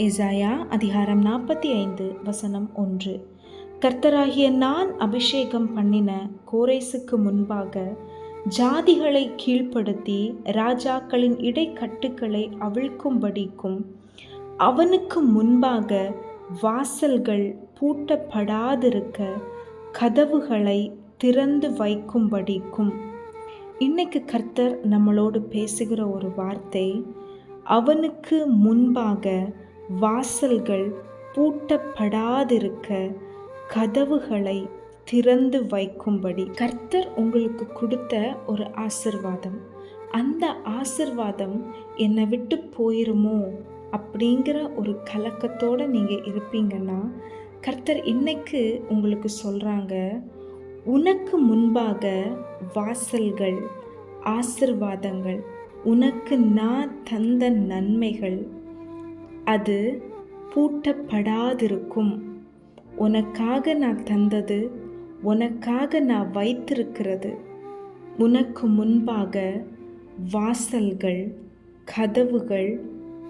எசாயா அதிகாரம் நாற்பத்தி ஐந்து வசனம் ஒன்று. கர்த்தராகிய நான் அபிஷேகம் பண்ணின கோரேசுக்கு முன்பாக ஜாதிகளை கீழ்ப்படுத்தி ராஜாக்களின் இடைக்கட்டுக்களை அவிழ்க்கும்படிக்கும் அவனுக்கு முன்பாக வாசல்கள் பூட்டப்படாதிருக்க கதவுகளை திறந்து வைக்கும்படிக்கும். இன்னைக்கு கர்த்தர் நம்மளோடு பேசுகிற ஒரு வார்த்தை அவனுக்கு முன்பாக வாசல்கள் பூட்டப்படாதிருக்க கதவுகளை திறந்து வைக்கும்படி. கர்த்தர் உங்களுக்கு கொடுத்த ஒரு ஆசிர்வாதம். அந்த ஆசிர்வாதம் என்னை விட்டு போயிருமோ அப்படிங்கிற ஒரு கலக்கத்தோடு நீங்கள் இருப்பீங்கன்னா கர்த்தர் இன்னைக்கு உங்களுக்கு சொல்கிறாங்க உனக்கு முன்பாக வாசல்கள் ஆசிர்வாதங்கள் உனக்கு நான் தந்த நன்மைகள் அது பூட்டப்படாதிருக்கும். உனக்காக நான் தந்தது உனக்காக நான் வைத்திருக்கிறது. உனக்கு முன்பாக வாசல்கள் கதவுகள்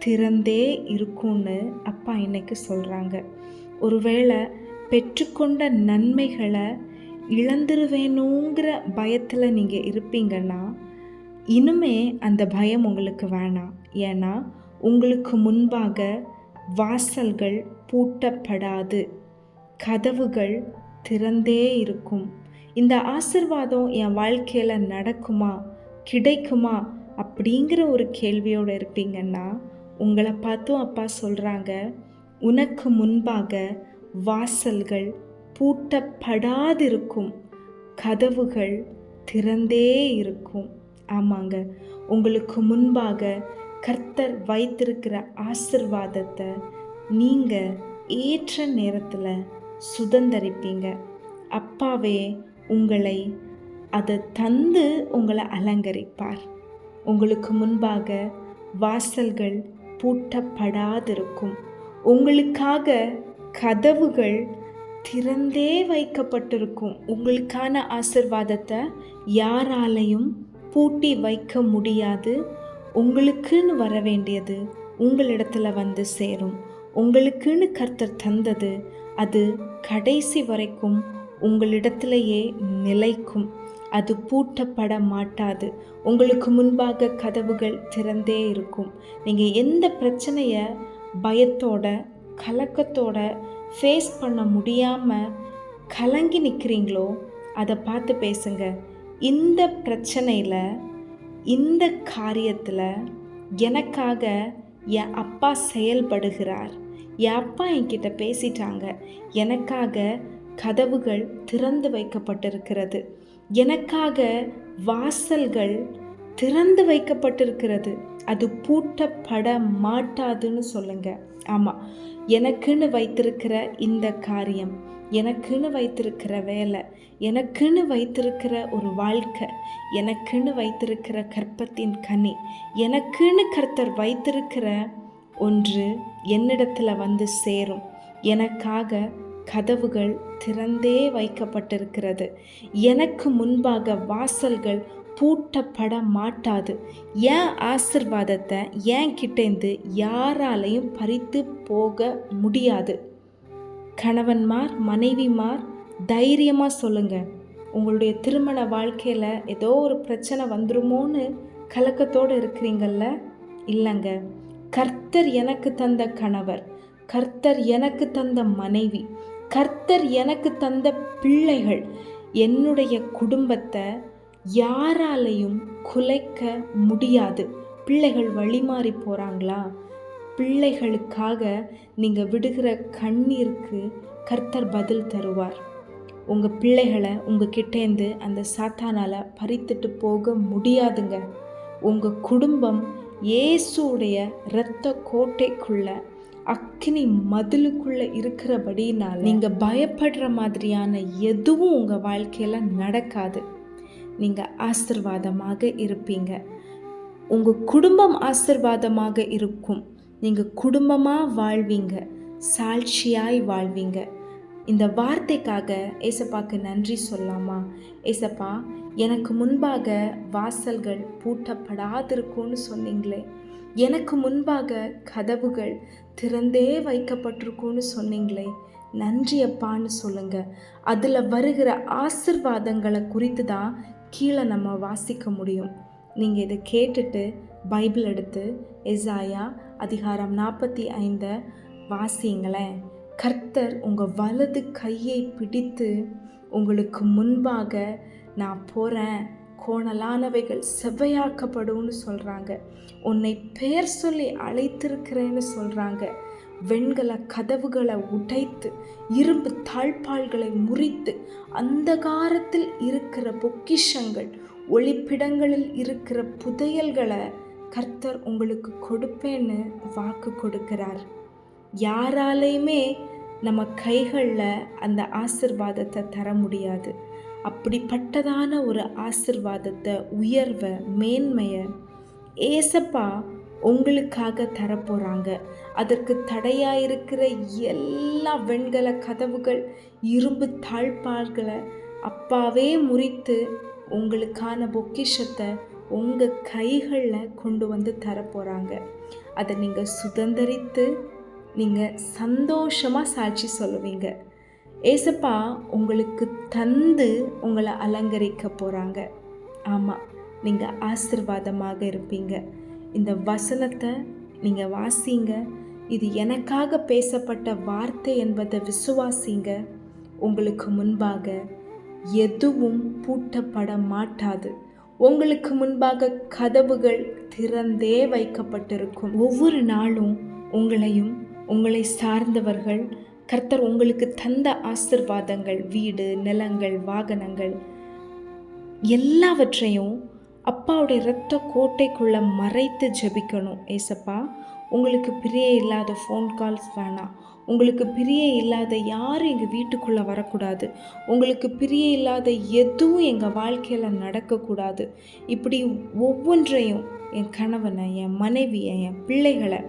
திறந்தே இருக்கும்னு அப்பா இன்னைக்கு சொல்கிறாங்க ஒருவேளை பெற்றுக்கொண்ட நன்மைகளை இழந்துருவேணுங்கிற பயத்தில் நீங்கள் இருப்பீங்கன்னா இனிமே அந்த பயம் உங்களுக்கு வேணாம். ஏன்னா உங்களுக்கு முன்பாக வாசல்கள் பூட்டப்படாது. கதவுகள் திறந்தே இருக்கும். இந்த ஆசிர்வாதம் என் வாழ்க்கையில் நடக்குமா கிடைக்குமா அப்படிங்கிற ஒரு கேள்வியோடு இருப்பீங்கன்னா உங்களை பார்த்தும் அப்பா சொல்கிறாங்க உனக்கு முன்பாக வாசல்கள் பூட்டப்படாதிருக்கும். கதவுகள் திறந்தே இருக்கும். ஆமாங்க. உங்களுக்கு முன்பாக கர்த்தர் வைத்திருக்கிற ஆசிர்வாதத்தை நீங்கள் ஏற்ற நேரத்தில் சுதந்தரிப்பீங்க. அப்பாவே உங்களை அதை தந்து உங்களை அலங்கரிப்பார். உங்களுக்கு முன்பாக வாசல்கள் பூட்டப்படாதிருக்கும். உங்களுக்காக கதவுகள் திறந்தே வைக்கப்பட்டிருக்கும். உங்களுக்கான ஆசிர்வாதத்தை யாராலையும் பூட்டி வைக்க முடியாது. உங்களுக்குன்னு வர வேண்டியது உங்களிடத்துல வந்து சேரும். உங்களுக்குன்னு கர்த்தர் தந்தது அது கடைசி வரைக்கும் உங்களிடத்திலேயே நிலைக்கும். அது பூட்டப்பட மாட்டாது. உங்களுக்கு முன்பாக கதவுகள் திறந்தே இருக்கும். நீங்கள் எந்த பிரச்சனையை பயத்தோட கலக்கத்தோட ஃபேஸ் பண்ண முடியாமல் கலங்கி நிற்கிறீங்களோ அதை பார்த்து பேசுங்க. இந்த பிரச்சனையில் இந்த காரியத்தில் எனக்காக என் அப்பா செயல்படுகிறார். என் அப்பா என்கிட்ட பேசிட்டாங்க. எனக்காக கதவுகள் திறந்து வைக்கப்பட்டிருக்கிறது. எனக்காக வாசல்கள் திறந்து வைக்கப்பட்டிருக்கிறது. அது பூட்டப்பட மாட்டாதுன்னு சொல்லுங்க. ஆமாம் எனக்குன்னு வைத்திருக்கிற இந்த காரியம். எனக்குன்னு வைத்திருக்கிற வேலை எனக்குன்னு வைத்திருக்கிற ஒரு வாழ்க்கை எனக்குன்னு வைத்திருக்கிற கற்பத்தின் கனி எனக்குன்னு கர்த்தர் வைத்திருக்கிற ஒன்று என்னிடத்தில் வந்து சேரும். எனக்காக கதவுகள் திறந்தே வைக்கப்பட்டிருக்கிறது. எனக்கு முன்பாக வாசல்கள் பூட்டப்பட மாட்டாது. என் ஆசிர்வாதத்தை ஏன் கிட்டேந்து யாராலையும் பறித்து போக முடியாது. கணவன்மார் மனைவிமார் தைரியமாக சொல்லுங்கள் உங்களுடைய திருமண வாழ்க்கையில் ஏதோ ஒரு பிரச்சனை வந்துருமோன்னு கலக்கத்தோடு இருக்கிறீங்கள்ல இல்லைங்க. கர்த்தர் எனக்கு தந்த கணவர் கர்த்தர் எனக்கு தந்த மனைவி கர்த்தர் எனக்கு தந்த பிள்ளைகள் என்னுடைய குடும்பத்தை யாராலையும் குலைக்க முடியாது. பிள்ளைகள் வழிமாறி போகிறாங்களா பிள்ளைகளுக்காக நீங்கள் விடுகிற கண்ணீருக்கு கர்த்தர் பதில் தருவார். உங்கள் பிள்ளைகளை உங்கள் கிட்டேருந்து அந்த சாத்தானால் பறித்துட்டு போக முடியாதுங்க. உங்கள் குடும்பம் இயேசுடைய இரத்த கோட்டைக்குள்ளே அக்னி மதிலுக்குள்ளே இருக்கிறபடினால் நீங்கள் பயப்படுற மாதிரியான எதுவும் உங்கள் வாழ்க்கையில் நடக்காது. நீங்கள் ஆசிர்வாதமாக இருப்பீங்க. உங்கள் குடும்பம் ஆசிர்வாதமாக இருக்கும். நீங்கள் குடும்பமாக வாழ்வீங்க சாட்சியாய் வாழ்வீங்க. இந்த வார்த்தைக்காக ஏசப்பாக்கு நன்றி சொல்லாமா ஏசப்பா எனக்கு முன்பாக வாசல்கள் பூட்டப்படாதிருக்கும்னு சொன்னீங்களே. எனக்கு முன்பாக கதவுகள் திறந்தே வைக்கப்பட்டிருக்கும்னு சொன்னீங்களே. நன்றி அப்பான்னு சொல்லுங்க. அதில் வருகிற ஆசிர்வாதங்களை குறித்து தான் கீழே நம்ம வாசிக்க முடியும். நீங்கள் இதை கேட்டுட்டு பைபிள் எடுத்து எசாயா அதிகாரம் நாற்பத்தி ஐந்தை வாசிங்களேன் கர்த்தர் உங்கள் வலது கையை பிடித்து உங்களுக்கு முன்பாக நான் போகிறேன் கோணலானவைகள் செவ்வையாக்கப்படும்னு சொல்கிறாங்க உன்னை பெயர் சொல்லி அழைத்திருக்கிறேன்னு சொல்கிறாங்க வெண்கல கதவுகளை உடைத்து இரும்பு தாழ்பால்களை முறித்து அந்தகாரத்தில் இருக்கிற பொக்கிஷங்கள் ஒளிப்பிடங்களில் இருக்கிற புதையல்களை கர்த்தர் உங்களுக்கு கொடுப்பேன்னு வாக்கு கொடுக்கிறார். யாராலையுமே நம்ம கைகளில் அந்த ஆசிர்வாதத்தை தர முடியாது. அப்படிப்பட்டதான ஒரு ஆசிர்வாதத்தை உயர்வை மேன்மையை ஏசப்பா உங்களுக்காக தரப்போகிறாங்க அதற்கு தடையாக இருக்கிற எல்லா வெண்கல கதவுகள் இரும்பு தாழ்பால்களை அப்பாவே முறித்து உங்களுக்கான பொக்கிஷத்தை உங்கள் கைகளில் கொண்டு வந்து தரப்போகிறாங்க அதை நீங்கள் சுதந்திரித்து நீங்கள் சந்தோஷமாக சாட்சி சொல்லுவீங்க. ஏசப்பா உங்களுக்கு தந்து உங்களை அலங்கரிக்க போகிறாங்க ஆமாம் நீங்கள் ஆசிர்வாதமாக இருப்பீங்க. இந்த வசனத்தை நீங்கள் வாசிங்க. இது எனக்காக பேசப்பட்ட வார்த்தை என்பதை விசுவாசிங்க. உங்களுக்கு முன்பாக எதுவும் பூட்டப்பட மாட்டாது. உங்களுக்கு முன்பாக கதவுகள் திறந்தே வைக்கப்பட்டிருக்கும். ஒவ்வொரு நாளும் உங்களையும் உங்களை சார்ந்தவர்கள் கர்த்தர் உங்களுக்கு தந்த ஆசிர்வாதங்கள் வீடு நிலங்கள் வாகனங்கள் எல்லாவற்றையும் அப்பாவுடைய இரத்த கோட்டைக்குள்ளே மறைத்து ஜெபிக்கணும். ஏசப்பா உங்களுக்கு பிரிய இல்லாத ஃபோன் கால்ஸ் வேணாம். உங்களுக்கு பிரிய இல்லாத யாரும் எங்கள் வீட்டுக்குள்ளே வரக்கூடாது. உங்களுக்கு பிரிய இல்லாத எதுவும் எங்கள் வாழ்க்கையில் நடக்கக்கூடாது. இப்படி ஒவ்வொன்றையும் என் கணவனை என் மனைவியை என் பிள்ளைகளை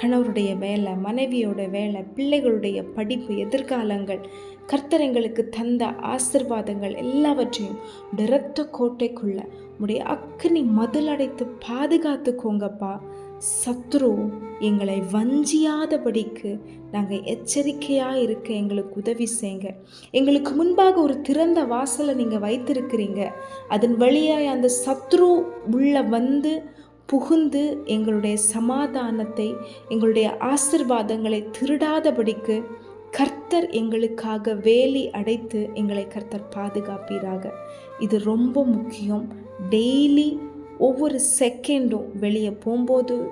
கணவருடைய வேலை மனைவியோட வேலை பிள்ளைகளுடைய படிப்பு எதிர்காலங்கள் கர்த்தர் எங்களுக்கு தந்த ஆசிர்வாதங்கள் எல்லாவற்றையும் நிறத்த கோட்டைக்குள்ளே உடைய அக்னி மதில் அடைத்து பாதுகாத்துக்கோங்கப்பா. சத்ரு எங்களை வஞ்சியாதபடிக்கு நாங்கள் எச்சரிக்கையாக இருக்க எங்களுக்கு உதவி செய்யுங்க எங்களுக்கு முன்பாக ஒரு திறந்த வாசலை நீங்கள் வைத்திருக்கிறீங்க. அதன் வழியாக அந்த சத்ரு உள்ளே வந்து புகுந்து எங்களுடைய சமாதானத்தை எங்களுடைய ஆசிர்வாதங்களை திருடாதபடிக்கு கர்த்தர் எங்களுக்காக வேலி அடைத்து எங்களை கர்த்தர் பாதுகாப்பீராக. இது ரொம்ப முக்கியம். டெய்லி ஒவ்வொரு செகண்டும் வெளியே போகும்போது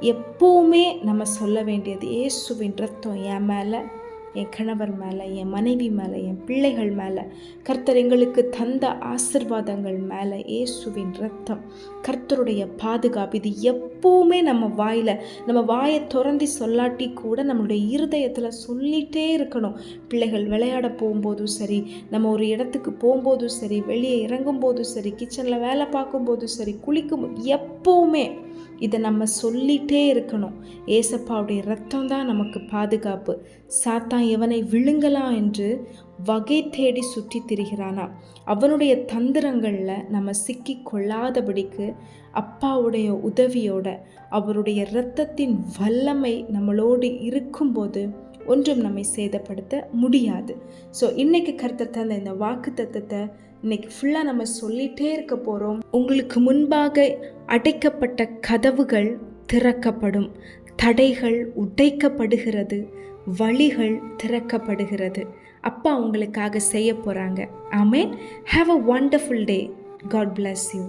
எப்போவுமே நம்ம சொல்ல வேண்டியது ஏசுவின் ரத்தம் என் மேலே. என் கணவர் மேலே என் மனைவி மேலே என் பிள்ளைகள் மேலே கர்த்தர் எங்களுக்கு தந்த ஆசிர்வாதங்கள் மேலே இயேசுவின் ரத்தம் கர்த்தருடைய பாதுகாப்பு இது எப்போவுமே நம்ம வாயில் நம்ம வாயை திறந்தி சொல்லாட்டி கூட நம்மளுடைய இருதயத்தில் சொல்லிகிட்டே இருக்கணும். பிள்ளைகள் விளையாட போகும்போதும் சரி நம்ம ஒரு இடத்துக்கு போகும்போதும் சரி வெளியே இறங்கும் போதும் சரி கிச்சனில் வேலை பார்க்கும்போதும் சரி குளிக்கும் எப்போவுமே இதை நம்ம சொல்லிகிட்டே இருக்கணும். ஏசப்பாவுடைய ரத்தம் தான் நமக்கு பாதுகாப்பு. சாத்தான் எவனை விழுங்கலாம் என்று வகை தேடி சுற்றி திரிகிறானா? அவனுடைய தந்திரங்களில் நம்ம சிக்கி கொள்ளாதபடிக்கு அப்பாவுடைய உதவியோட அவருடைய இரத்தத்தின் வல்லமை நம்மளோடு இருக்கும்போது ஒன்றும் நம்மை சேதப்படுத்த முடியாது. ஸோ இன்றைக்கு கருத்தை தந்த இந்த வாக்கு தத்துவத்தை இன்னைக்கு ஃபுல்லாக நம்ம சொல்லிகிட்டே இருக்க போகிறோம் உங்களுக்கு முன்பாக அடைக்கப்பட்ட கதவுகள் திறக்கப்படும். தடைகள் உடைக்கப்படுகிறது. வழிகள் திறக்கப்படுகிறது. அப்பா உங்களுக்காக செய்ய போகிறாங்க amen have a wonderful day God bless you